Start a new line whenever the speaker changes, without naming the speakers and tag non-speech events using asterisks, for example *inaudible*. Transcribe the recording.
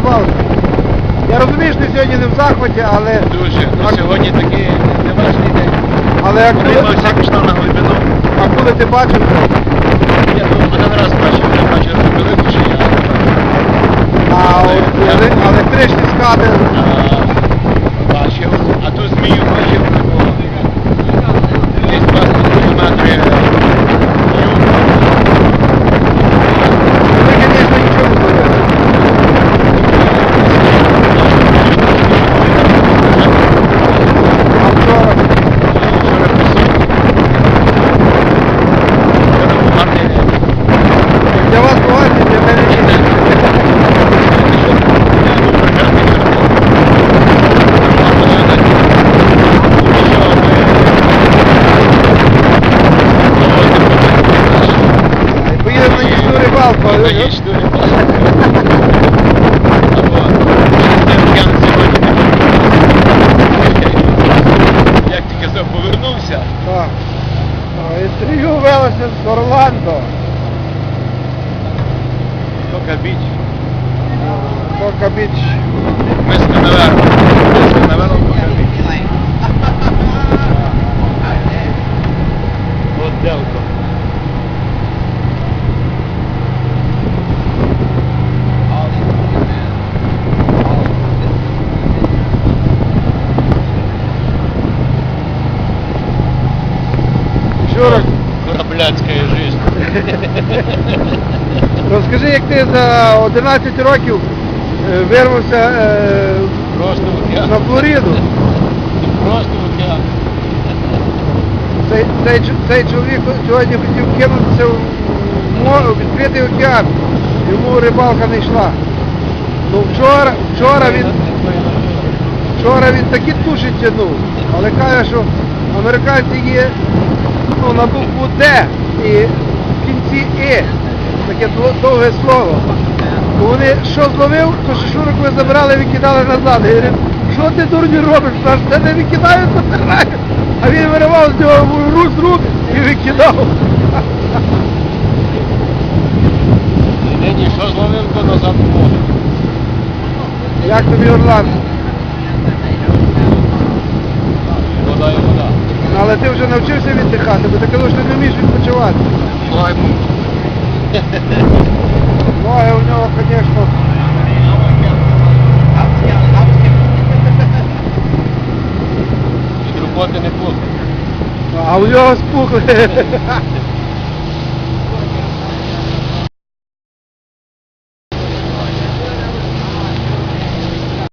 рибалки. Я розумію, що ти сьогодні не в захваті, але...
Дуже, ну сьогодні такий неважний день.
Але як коли...
Рибався пішла на глибину.
А коли ти бачив?
Я один раз бачив.
Нічну рибалку,
Як ти казав, повернувся.
Так. Інтерв'ю велося з Орландо.
Тока біч.
Тока біч.
Ми з
40.
Корабляцька життя. *laughs*
Розкажи, як ти за 11 років е, вирвався е,
Просто в океан.
на Флориду.
Просто в океан.
Цей, цей, цей чоловік сьогодні хотів кинутися в в відкритий океан. Йому рибалка не йшла. Ну вчора, вчора він, вчора він такі туші тянув, але каже, що американці є ну, на букву Д і в кінці І. Таке довге слово. То вони що зловив, то що шурик ви забрали, викидали назад. Я говорю, що ти дурню робиш? Аж це не викидають, то забирають. А він виривав з нього рук з рук і викидав.
І нині що зловив, то назад воду.
Як тобі Орландо?
Вода і вода.
Ну, Але ти вже навчився віддихати, бо ти казав, що ти не вмієш відпочивати. Ноги у нього, звісно.
від роботи не пухли.
А у нього спухли.